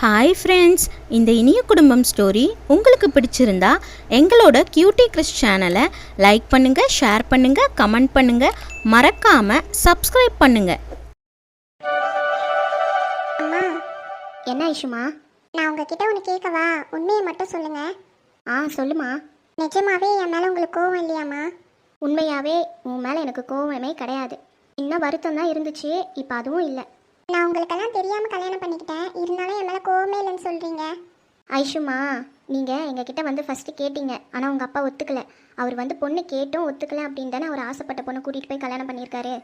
Hi friends இந்த இனிய குடும்பம் ஸ்டோரி உங்களுக்கு பிடிச்சிருந்தா எங்களோட கியூட்டி கிறிஸ் சேனலை லைக் பண்ணுங்கள் ஷேர் பண்ணுங்கள் கமெண்ட் பண்ணுங்கள் மறக்காமல் சப்ஸ்கிரைப் பண்ணுங்கள் அம்மா என்ன ஐஷுமா? நான் உங்ககிட்ட ஒன்று கேட்கவா உண்மையை மட்டும் சொல்லுங்க. ஆ சொல்லுமா. நிஜமாவே என் மேலே உங்களுக்கு கோவம் இல்லையாம்மா? உண்மையாவே உன் மேலே எனக்கு கோவமே கிடையாது. இன்னும் வருத்தம் தான் இருந்துச்சு. இப்போ அதுவும் இல்லை. நான் உங்களுக்கெல்லாம் தெரியாமல் கல்யாணம் பண்ணிக்கிட்டேன். இருந்தாலும் என் மேலே கோவமே இல்லைன்னு சொல்கிறீங்க ஐஷுமா நீங்கள் எங்ககிட்ட வந்து ஃபஸ்ட்டு கேட்டீங்க. ஆனால் உங்கள் அப்பா ஒத்துக்கல. அவர் வந்து பொண்ணு கேட்டும் ஒத்துக்கல அப்படின்னு தானே அவர் ஆசைப்பட்ட பொண்ணை கூட்டிகிட்டு போய் கல்யாணம் பண்ணியிருக்காரு.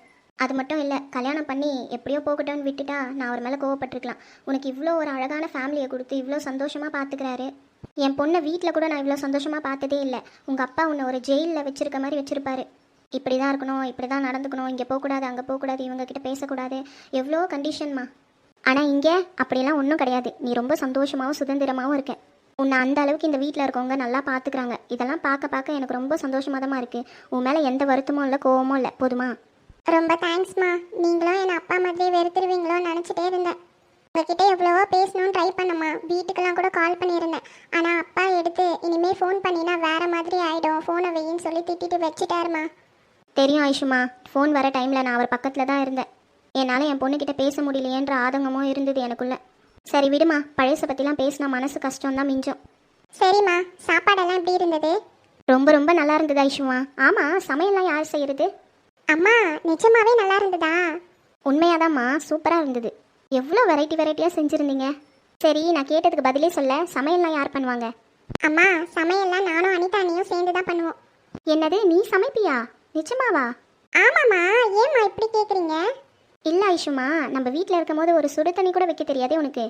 அது மட்டும் இல்லை கல்யாணம் பண்ணி எப்படியோ போகட்டும்னு விட்டுட்டா நான் அவர் மேலே கோவப்பட்டிருக்கலாம். உனக்கு இவ்வளோ ஒரு அழகான ஃபேமிலியை கொடுத்து இவ்வளோ சந்தோஷமாக பார்த்துக்கிறாரு என் பொண்ணை வீட்டில் கூட நான் இவ்வளோ சந்தோஷமாக பார்த்ததே இல்லை. உங்கள் அப்பா உன்னை ஒரு ஜெயிலில் வச்சிருக்க மாதிரி வச்சிருப்பாரு. இப்படி தான் இருக்கணும் இப்படி தான் நடந்துக்கணும் இங்கே போகக்கூடாது அங்கே போகக்கூடாது இவங்க கிட்ட பேசக்கூடாது. எவ்வளோ கண்டிஷன்மா ஆனால் இங்கே அப்படியெல்லாம் ஒன்றும் கிடையாது. நீ ரொம்ப சந்தோஷமாகவும் சுதந்திரமாகவும் இருக்க. உன்னை அந்த அளவுக்கு இந்த வீட்டில் இருக்கவங்க நல்லா பார்த்துக்கிறாங்க இதெல்லாம் பார்க்க பார்க்க எனக்கு ரொம்ப சந்தோஷமாக இருக்குது உன் மேலே எந்த வருத்தமும் இல்லை கோவமும் இல்லை. போதுமா? ரொம்ப தேங்க்ஸ்மா நீங்களும் என் அப்பா மாதிரி வெறுத்துருவீங்களோன்னு நினச்சிட்டே இருந்தேன். உங்ககிட்ட எவ்வளவோ பேசணும்னு ட்ரை பண்ணம்மா. வீட்டுக்கெல்லாம் கூட கால் பண்ணியிருந்தேன். ஆனால் அப்பா எடுத்து இனிமேல் ஃபோன் பண்ணினா வேறு மாதிரி ஆகிடும் ஃபோனை வெயின்னு சொல்லி திட்டிட்டு வச்சுட்டாருமா. தெரியும் ஐஷுமா. ஃபோன் வர டைமில் நான் அவர் பக்கத்தில் தான் இருந்தேன். என்னால் என் பொண்ணுக்கிட்ட பேச முடியலையேன்ற ஆதங்கமும் இருந்தது எனக்குள்ள. சரி விடுமா. பழையச பற்றிலாம் பேசினா மனசு கஷ்டம் தான் மிஞ்சம். சரிம்மா. சாப்பாடெல்லாம் எப்படி இருந்தது? ரொம்ப ரொம்ப நல்லா இருந்தது ஐஷுமா. ஆமாம் சமையல்லாம் யார் செய்கிறது அம்மா நிஜமாவே நல்லா இருந்ததா? உண்மையாதாம்மா சூப்பராக இருந்தது. எவ்வளோ வெரைட்டி வெரைட்டியாக செஞ்சுருந்தீங்க? சரி நான் கேட்டதுக்கு பதிலே சொல்ல சமையல்லாம் யார் பண்ணுவாங்க? அம்மா சமையல்லாம் நானும் அனிதா அண்ணியும் சேர்ந்து தான் பண்ணுவோம். என்னது நீ சமைப்பியா? நிஜமாவா? ஆமாம்மா. ஏம்மா இப்படி கேட்குறீங்க இல்லை ஐஷுமா நம்ம வீட்டில் இருக்கும்போது ஒரு சுடு தண்ணி கூட வைக்க தெரியாதே உனக்கு.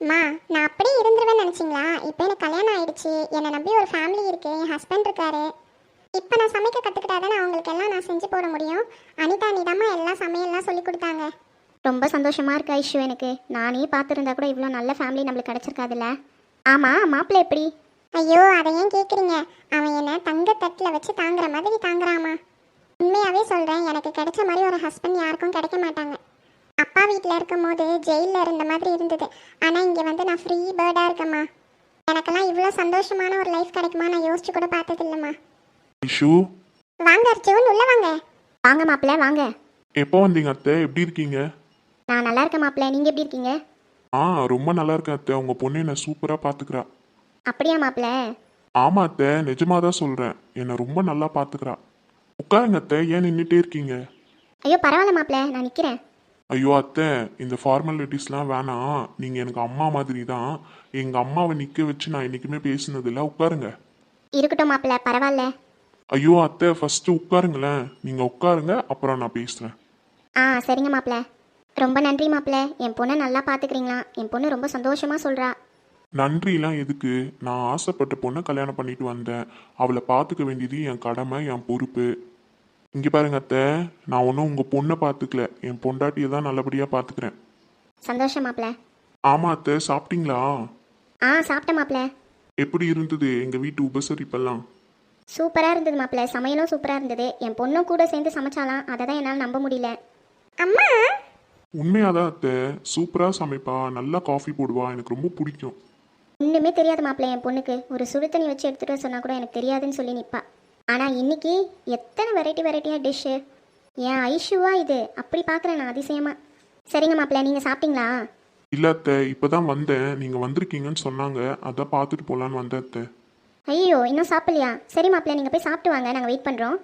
அம்மா நான் அப்படியே இருந்துருவேன்னு நினச்சிங்களா? இப்போ எனக்கு கல்யாணம் ஆயிடுச்சு. என்னை நம்பி ஒரு ஃபேமிலி இருக்கு. என் ஹஸ்பண்ட் இருக்காரு. இப்போ நான் சமைக்க கற்றுக்கிட்டாதான் அவங்களுக்கு எல்லாம் நான் செஞ்சு போட முடியும்? அனிதா நீதாம்மா எல்லாம் சமையல்லாம் சொல்லி கொடுத்தாங்க. ரொம்ப சந்தோஷமா இருக்கு ஐஷு எனக்கு. நானே பார்த்துருந்தா கூட இவ்வளோ நல்ல ஃபேமிலி நம்மளுக்கு கிடச்சிருக்காதுல்ல. ஆமாம் மாப்பிள்ளை எப்படி? ஐயோ அதை ஏன் கேட்குறீங்க அவன் என்ன தங்க தட்டில் வச்சு தாங்குற மாதிரி தாங்குறாமா உண்மையாகவே சொல்கிறேன் எனக்கு கிடைச்ச மாதிரி ஒரு ஹஸ்பண்ட் யாருக்கும் கிடைக்க மாட்டாங்க அப்பா வீட்டில் இருக்கும்போது ஜெயிலில் இருந்த மாதிரி இருந்தது. ஆனால் இங்கே வந்து நான் ஃப்ரீ பேர்டாக இருக்கேம்மா. எனக்கெல்லாம் இவ்வளோ சந்தோஷமான ஒரு லைஃப் கிடைக்குமா நான் யோசிச்சு கூட பார்த்தது இல்லைம்மா ஐஷு. வாங்க அர்ஜுன் உள்ள வாங்க. வாங்க மாப்பிள்ள வாங்க. எப்போ வந்தீங்க அத்தை? எப்படி இருக்கீங்க? நான் நல்லா இருக்கேன் மாப்பிள்ள. நீங்க எப்படி இருக்கீங்க? ஆ ரொம்ப நல்லா இருக்கேன் அத்தை. உங்க பொண்ணு என்னை சூப்பரா பாத்துக்கிறா அப்படியா மாப்பிள்ள? ஆமா அத்தை. நிஜமா தான் சொல்றேன். என்னை ரொம்ப நல்லா பாத்துக்கிறா உட்காருங்க அத்தை. ஏன் நின்றுட்டே இருக்கீங்க? ஐயோ பரவாயில்ல மாப்பிள்ள. நான் நிக்கிறேன். ஐயோ அத்தை இந்த ஃபார்மாலிட்டிஸ்லாம் வேணாம். நீங்க எனக்கு அம்மா மாதிரி தான் எங்க அம்மாவை நிக்க வச்சு நான் என்னைக்குமே பேசினதில்ல. உட்காருங்க. இருக்கட்டும் மாப்பிள்ள பரவாயில்ல. ஐயோ அத்தை ஃபர்ஸ்ட் உட்காருங்களேன். நீங்க உட்காருங்க அப்புறம் நான் பேசுறேன். ஆ சரிங்க மாப்பிள்ள. ரொம்ப நன்றி மாப்பிள்ள. என் பொண்ணை நல்லா பாத்துக்கிறீங்களா? என் பொண்ணு ரொம்ப சந்தோஷமா சொல்றா. நன்றிலாம் எதுக்கு? நான் ஆசைப்பட்ட பொண்ணை கல்யாணம் பண்ணிட்டு வந்தேன். அவளை பார்த்துக்க வேண்டியது என் கடமை என் பொறுப்பு. இங்கே பாருங்க அத்தை. நான் ஒன்றும் உங்கள் பொண்ணை பார்த்துக்கல என் பொண்டாட்டியை தான் நல்லபடியாக பார்த்துக்கிறேன் சந்தோஷம் மாப்பிள்ள. ஆமாம் அத்தை சாப்பிட்டீங்களா? ஆ சாப்பிட்டேன் மாப்பிள்ள. எப்படி இருந்தது எங்கள் வீட்டு உபசரிப்பெல்லாம்? சூப்பரா இருந்தது மாப்பிள்ள. சமையலும் சூப்பரா இருந்தது. என் பொண்ணும் கூட சேர்ந்து சமைச்சாலாம். அதை தான் என்னால் நம்ப முடியல. அம்மா! உண்மையாக தான் அத்தை. சூப்பராக சமைப்பா. நல்லா காஃபி போடுவா. எனக்கு ரொம்ப பிடிக்கும். ஒன்றுமே தெரியாது மாப்பிள்ள என் பொண்ணுக்கு. ஒரு சுடு தண்ணி வச்சு எடுத்துகிட்டு வர சொன்னால் கூட எனக்கு தெரியாதுன்னு சொல்லி நிற்பா ஆனால் இன்னைக்கு எத்தனை வெரைட்டி வெரைட்டியாக டிஷ்ஷு ஏன் ஐஷுவா இது? அப்படி பார்க்குறேன் நான் அதிசயமாக சரிங்க மாப்பிள்ள நீங்கள் சாப்பிட்டீங்களா? இல்லை அத்தை இப்போ தான் வந்தேன். நீங்கள் வந்திருக்கீங்கன்னு சொன்னாங்க. அதான் பார்த்துட்டு போகலான்னு வந்தேன் அத்தை. ஐயோ இன்னும் சாப்பிடலையா? சரி மாப்பிள்ள நீங்கள் போய் சாப்பிட்டு வாங்க. நாங்கள் வெயிட் பண்ணுறோம்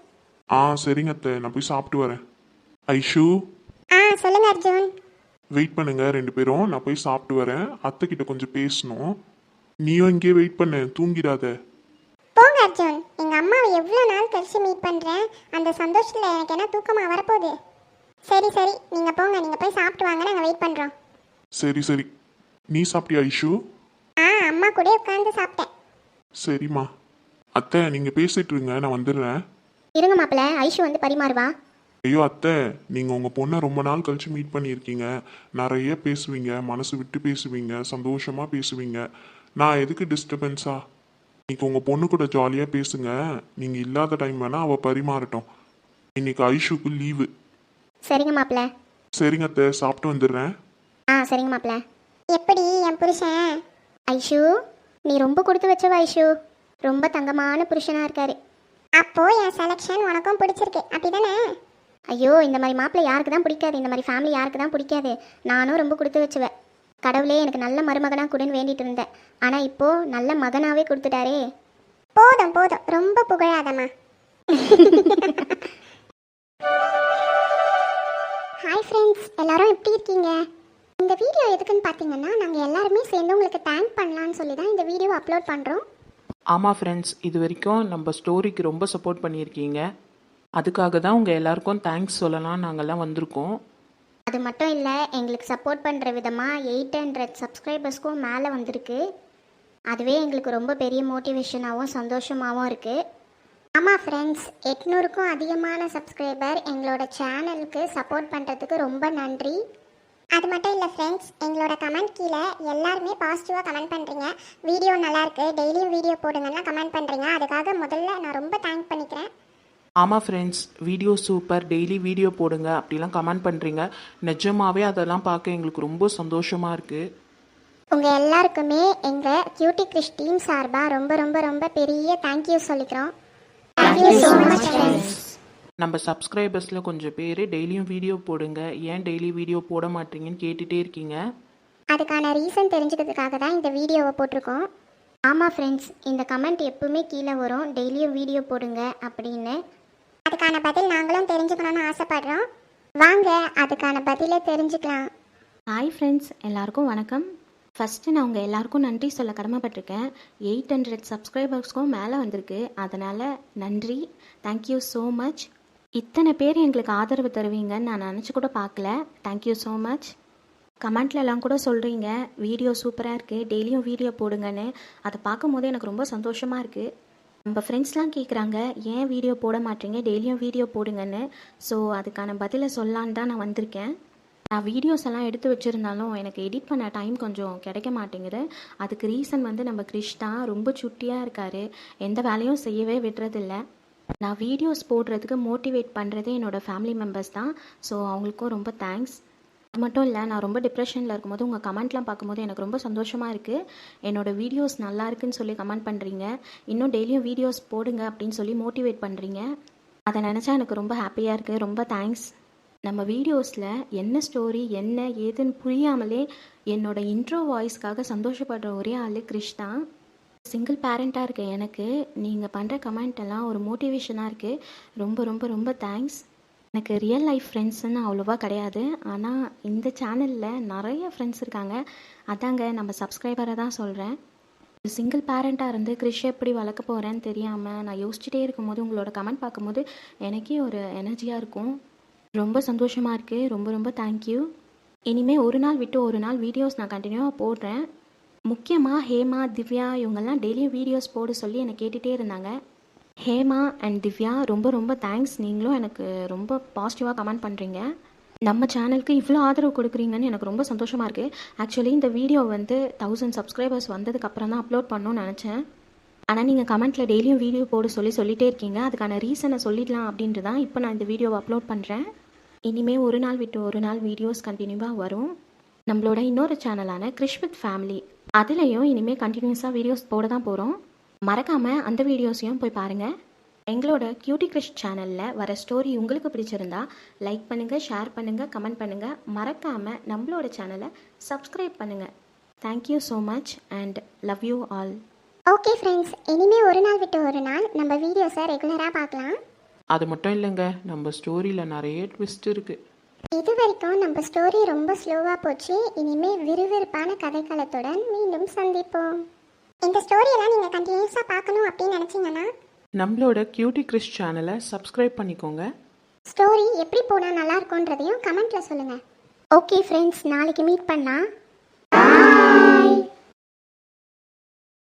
ஆ சரிங்க அத்தை. நான் போய் சாப்பிட்டு வரேன். ஐஷு? ஆ சொல்லுங்க அர்ஜுன். வெயிட் பண்ணுங்க ரெண்டு பேரும். நான் போய் சாப்பிட்டு வரேன். அத்தை கிட்ட கொஞ்சம் பேசணும். நீயும் இங்கே வெயிட் பண்ணு. தூங்கிடாத. போங்க அர்ஜுன். அம்மாவை எவ்வளோ நாள் கழிச்சு மீட் பண்ணுறேன் அந்த சந்தோஷத்தில் எனக்கு என்ன தூக்கமாக வரப்போகுது? சரி சரி. நீங்கள் போங்க. நீங்கள் போய் சாப்பிட்டு வாங்க. நாங்கள் வெயிட் பண்ணுறோம் சரி சரி. நீ சாப்பிட்டியா ஐஷு ஆ அம்மா கூட உட்காந்து சாப்பிட்டேன். சரிம்மா. அத்தை நீங்கள் பேசிட்டு இருங்க. நான் வந்துடுறேன். இருங்க மாப்பிள்ள. ஐஷு வந்து பரிமாறுவா. ஐயோ அத்தை. நீங்கள் உங்கள் பொண்ணை ரொம்ப நாள் கழிச்சு மீட் பண்ணியிருக்கீங்க. நிறைய பேசுவீங்க. மனசு விட்டு பேசுவீங்க. சந்தோஷமாக பேசுவீங்க. நான் எதுக்கு டிஸ்டர்பன்ஸா இன்னைக்கு உங்கள் பொண்ணு கூட ஜாலியாக பேசுங்க. நீங்கள் இல்லாத டைம் வேணால் அவள் பரிமாறட்டும். இன்னைக்கு ஐஷுக்கு லீவு சரிங்க மாப்பிள்ள. சரிங்க அத்தை சாப்பிட்டு வந்துடுறேன். ஆ சரிங்க மாப்பிள்ள. எப்படி என் புருஷன்? ஐஷு நீ ரொம்ப கொடுத்து வச்சவ ஐஷு. ரொம்ப தங்கமான புருஷனா இருக்காரு. அப்போ என் செலெக்ஷன் உனக்கும் பிடிச்சிருக்கு. அப்படிதானே? ஐயோ இந்த மாதிரி மாப்பிள்ளை யாருக்கு தான் பிடிக்காது? இந்த மாதிரி ஃபேமிலி யாருக்கு தான் பிடிக்காது? நானும் ரொம்ப கொடுத்து வச்சுவேன் கடவுளே எனக்கு நல்ல மருமகனா கொடுன்னு வேண்டிட்டு இருந்தேன். ஆனால் இப்போ நல்ல மகனாவே கொடுத்துட்டாரே. போதும் போதும். ரொம்ப புகழாதம்மா. ஹாய் ஃப்ரெண்ட்ஸ் எல்லாரும் எப்படி இருக்கீங்க? இந்த வீடியோ எதுக்குன்னு பார்த்தீங்கன்னா நாங்கள் எல்லாருமே சேர்ந்து உங்களுக்கு தேங்க் பண்ணலான்னு சொல்லி தான் இந்த வீடியோ அப்லோட் பண்ணுறோம் ஆமாம் ஃப்ரெண்ட்ஸ் இது வரைக்கும் நம்ம ஸ்டோரிக்கு ரொம்ப சப்போர்ட் பண்ணியிருக்கீங்க. அதுக்காக தான் உங்கள் எல்லாருக்கும் தேங்க்ஸ் சொல்லலாம் நாங்கள்லாம் வந்திருக்கோம். அது மட்டும் இல்லை எங்களுக்கு சப்போர்ட் பண்ணுற விதமாக எயிட் ஹண்ட்ரட் சப்ஸ்கிரைபர்ஸ்க்கும் மேலே வந்திருக்கு. அதுவே எங்களுக்கு ரொம்ப பெரிய மோட்டிவேஷனாகவும் சந்தோஷமாகவும் இருக்குது ஆமாம் ஃப்ரெண்ட்ஸ் எட்நூறுக்கும் அதிகமான சப்ஸ்கிரைபர் எங்களோட சேனலுக்கு சப்போர்ட் பண்ணுறதுக்கு ரொம்ப நன்றி. அது மட்டும் இல்லை ஃப்ரெண்ட்ஸ் எங்களோட கமெண்ட் கீழே எல்லாருமே பாசிட்டிவாக கமெண்ட் பண்ணுறீங்க வீடியோ நல்லாயிருக்கு டெய்லியும் வீடியோ போடுங்கன்னா கமெண்ட் பண்ணுறீங்க அதுக்காக முதல்ல நான் ரொம்ப தேங்க் பண்ணிக்கிறேன். ஆமாம் friends video super daily video போடுங்க அப்படிலாம் கமெண்ட் பண்ணுறீங்க நிஜமாவே அதெல்லாம் பார்க்க எங்களுக்கு ரொம்ப சந்தோஷமாக இருக்குது உங்கள் எல்லாருக்குமே எங்கள் கியூட்டி கிறிஷ் டீம் சார்பாக ரொம்ப ரொம்ப ரொம்ப பெரிய தேங்க்யூ சொல்லிக்கிறோம். நம்ம சப்ஸ்கிரைபர்ஸில் கொஞ்சம் பேர் டெய்லியும் வீடியோ போடுங்க. ஏன் டெய்லி வீடியோ போட மாட்டீங்கன்னு கேட்டுகிட்டே இருக்கீங்க. அதுக்கான ரீசன் தெரிஞ்சுக்கிறதுக்காக தான் இந்த வீடியோவை போட்டிருக்கோம். ஆமாம் ஃப்ரெண்ட்ஸ் இந்த கமெண்ட் எப்பவுமே கீழே வரும். டெய்லியும் வீடியோ போடுங்க அப்படின்னு. அதுக்கான பதில் நாங்களும் தெரிஞ்சுக்கணும்னு ஆசைப்படுறோம். வாங்க அதுக்கான பதிலை தெரிஞ்சுக்கலாம். ஹாய் ஃப்ரெண்ட்ஸ் எல்லாருக்கும் வணக்கம். ஃபஸ்ட்டு நான் உங்கள் எல்லாருக்கும் நன்றி சொல்ல கடமைப்பட்டிருக்கேன். எயிட் ஹண்ட்ரட் சப்ஸ்கிரைபர்ஸ்க்கும் மேலே வந்திருக்கு. அதனால் நன்றி. தேங்க்யூ ஸோ மச் இத்தனை பேர் எங்களுக்கு ஆதரவு தருவீங்கன்னு நான் நினச்சி கூட பார்க்கல. தேங்க்யூ ஸோ மச் கமெண்ட்லலாம் கூட சொல்கிறீங்க வீடியோ சூப்பராக இருக்குது டெய்லியும் வீடியோ போடுங்கன்னு. அதை பார்க்கும்போது எனக்கு ரொம்ப சந்தோஷமாக இருக்குது நம்ம ஃப்ரெண்ட்ஸ்லாம் கேட்குறாங்க ஏன் வீடியோ போட மாட்டீங்க? டெய்லியும் வீடியோ போடுங்கன்னு. ஸோ அதுக்கான பதிலை சொல்லான்னு தான் நான் வந்திருக்கேன். நான் வீடியோஸ் எல்லாம் எடுத்து வச்சுருந்தாலும் எனக்கு எடிட் பண்ண டைம் கொஞ்சம் கிடைக்க மாட்டேங்குது. அதுக்கு ரீசன் வந்து நம்ம கிரிஷ் தான். ரொம்ப சுட்டியாக இருக்கார். எந்த வேலையும் செய்யவே விடுறதில்ல. நான் வீடியோஸ் போடுறதுக்கு மோட்டிவேட் பண்ணுறதே என்னோடய ஃபேமிலி மெம்பர்ஸ் தான். ஸோ அவங்களுக்கும் ரொம்ப தேங்க்ஸ் மட்டும் இல்லை நான் ரொம்ப டிப்ரெஷனில் இருக்கும்போது உங்கள் கமெண்ட்லாம் பார்க்கும்போது எனக்கு ரொம்ப சந்தோஷமாக இருக்குது என்னோடய வீடியோஸ் நல்லா இருக்குன்னு சொல்லி கமெண்ட் பண்ணுறீங்க இன்னும் டெய்லியும் வீடியோஸ் போடுங்க அப்படின்னு சொல்லி மோட்டிவேட் பண்ணுறீங்க அதை நினச்சா எனக்கு ரொம்ப ஹாப்பியாக இருக்குது ரொம்ப தேங்க்ஸ் நம்ம வீடியோஸில் என்ன ஸ்டோரி என்ன ஏதுன்னு புரியாமலே என்னோட இன்ட்ரோ வாய்ஸ்க்காக சந்தோஷப்படுற ஒரே ஆள் கிரிஷ் தான். சிங்கிள் பேரண்ட்டாக இருக்க எனக்கு. நீங்கள் பண்ணுற கமெண்ட் எல்லாம் ஒரு மோட்டிவேஷனாக இருக்குது ரொம்ப ரொம்ப ரொம்ப தேங்க்ஸ் எனக்கு ரியல் லைஃப் ஃப்ரெண்ட்ஸுன்னு அவ்வளோவா கிடையாது. ஆனால் இந்த சேனலில் நிறைய ஃப்ரெண்ட்ஸ் இருக்காங்க. அதாங்க நம்ம சப்ஸ்கிரைபரை தான் சொல்கிறேன் ஒரு சிங்கிள் பேரண்ட்டாக இருந்து கிறிஷ் எப்படி வளர்க்க போகிறேன்னு தெரியாமல் நான் யோசிச்சுட்டே இருக்கும்போது உங்களோட கமெண்ட் பார்க்கும்போது எனக்கே ஒரு எனர்ஜியாக இருக்கும். ரொம்ப சந்தோஷமாக இருக்குது ரொம்ப ரொம்ப தேங்க்யூ இனிமேல் ஒரு நாள் விட்டு ஒரு நாள் வீடியோஸ் நான் கண்டினியூவாக போடுறேன். முக்கியமாக ஹேமா திவ்யா இவங்கெல்லாம் டெய்லியும் வீடியோஸ் போட சொல்லி என்னை கேட்டுகிட்டே இருந்தாங்க. ஹேமா அண்ட் திவ்யா ரொம்ப ரொம்ப தேங்க்ஸ் நீங்களும் எனக்கு ரொம்ப பாசிட்டிவாக கமெண்ட் பண்ணுறீங்க நம்ம சேனலுக்கு இவ்வளோ ஆதரவு கொடுக்குறீங்கன்னு எனக்கு ரொம்ப சந்தோஷமாக இருக்குது ஆக்சுவலி இந்த வீடியோ வந்து தௌசண்ட் சப்ஸ்கிரைபர்ஸ் வந்ததுக்கப்புறம் தான் அப்லோட் பண்ணணும்னு நினச்சேன். ஆனால் நீங்கள் கமெண்ட்டில் டெய்லியும் வீடியோ போட சொல்லி சொல்லிகிட்டே இருக்கீங்க. அதுக்கான ரீசனை சொல்லிடலாம் அப்படின்ட்டு தான் இப்போ நான் இந்த வீடியோவை அப்லோட் பண்ணுறேன் இனிமேல் ஒரு நாள் விட்டு ஒரு நாள் வீடியோஸ் கண்டினியூவாக வரும். நம்மளோட இன்னொரு சேனலான கிரிஷ் வித் ஃபேமிலி அதுலேயும் இனிமேல் கண்டினியூஸாக வீடியோஸ் போட தான் போகிறோம் மறக்காமல் அந்த வீடியோஸையும் போய் பாருங்கள் எங்களோட கியூட்டி கிரிஷ் சேனலில் வர ஸ்டோரி உங்களுக்கு பிடிச்சிருந்தா லைக் பண்ணுங்கள் ஷேர் பண்ணுங்கள் கமெண்ட் பண்ணுங்கள் மறக்காமல் நம்மளோட சேனலை சப்ஸ்கிரைப் பண்ணுங்கள் thank you so much and love you all okay friends இனிமே ஒரு நாள் விட்டு ஒரு நாள் நம்ம வீடியோஸை ரெகுலராக பார்க்கலாம். அது மட்டும் இல்லைங்க நம்ம ஸ்டோரியில் நிறைய ட்விஸ்ட் இருக்குது இது வரைக்கும் நம்ம ஸ்டோரி ரொம்ப ஸ்லோவாக போச்சு. இனிமே விறுவிறுப்பான கதைக்களத்துடன் மீண்டும் சந்திப்போம். இந்த ஸ்டோரியெல்லாம் நீங்கள் கண்டினியூஸாக பார்க்கணும் அப்படின்னு நினச்சிங்கன்னா நம்மளோட கியூட்டி கிறிஸ் சேனலை சப்ஸ்கிரைப் பண்ணிக்கோங்க. ஸ்டோரி எப்படி போனால் நல்லா இருக்கும்ன்றதையும் கமெண்ட்டில் சொல்லுங்கள் ஓகே ஃப்ரெண்ட்ஸ் நாளைக்கு மீட் பண்ணலாம்.